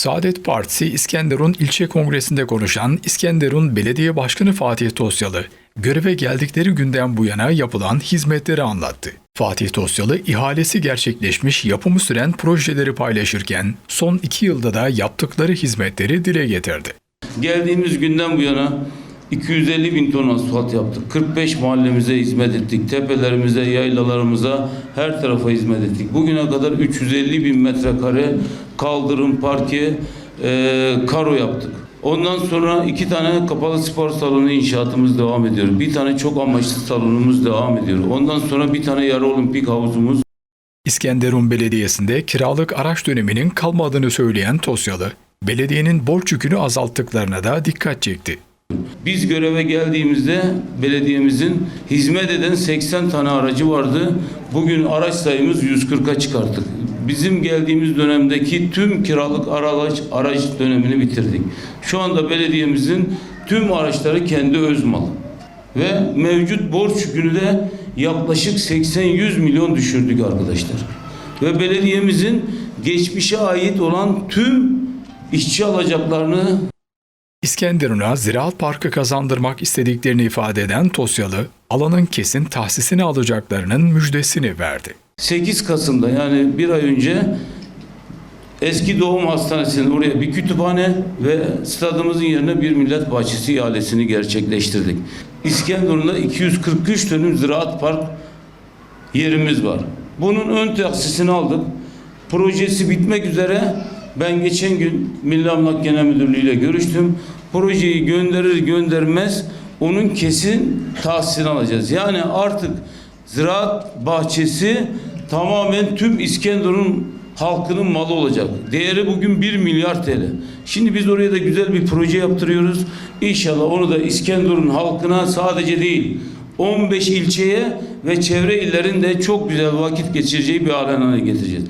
Saadet Partisi İskenderun ilçe kongresinde konuşan İskenderun Belediye Başkanı Fatih Tosyalı, göreve geldikleri günden bu yana yapılan hizmetleri anlattı. Fatih Tosyalı ihalesi gerçekleşmiş yapımı süren projeleri paylaşırken son iki yılda da yaptıkları hizmetleri dile getirdi. Geldiğimiz günden bu yana 250 bin ton asfalt yaptık. 45 mahallemize hizmet ettik. Tepelerimize, yaylalarımıza her tarafa hizmet ettik. Bugüne kadar 350 bin metrekare kaldırım, parke, e, karo yaptık. Ondan sonra iki tane kapalı spor salonu inşaatımız devam ediyor. Bir tane çok amaçlı salonumuz devam ediyor. Ondan sonra bir tane yarı olimpik havuzumuz İskenderun Belediyesi'nde kiralık araç döneminin kalmadığını söyleyen Tosyalı, belediyenin borç yükünü azalttıklarına da dikkat çekti. Biz göreve geldiğimizde belediyemizin hizmet eden 80 tane aracı vardı. Bugün araç sayımız 140'a çıkarttık. Bizim geldiğimiz dönemdeki tüm kiralık araç araç dönemini bitirdik. Şu anda belediyemizin tüm araçları kendi öz malı. Ve mevcut borç yükünü de yaklaşık 80-100 milyon düşürdük arkadaşlar. Ve belediyemizin geçmişe ait olan tüm işçi alacaklarını İskenderun'a Ziraat Parkı kazandırmak istediklerini ifade eden Tosyalı, alanın kesin tahsisini alacaklarının müjdesini verdi. 8 Kasım'da yani bir ay önce eski doğum hastanesinin oraya bir kütüphane ve stadımızın yerine bir millet bahçesi ihalesini gerçekleştirdik. İskenderun'da 243 dönüm ziraat park yerimiz var. Bunun ön tahsisini aldık. Projesi bitmek üzere ben geçen gün Milli Emlak Genel Müdürlüğü ile görüştüm. Projeyi gönderir göndermez onun kesin tahsisini alacağız. Yani artık ziraat bahçesi tamamen tüm İskenderun halkının malı olacak. Değeri bugün 1 milyar TL. Şimdi biz oraya da güzel bir proje yaptırıyoruz. İnşallah onu da İskenderun halkına sadece değil 15 ilçeye ve çevre illerin de çok güzel vakit geçireceği bir hale getireceğiz.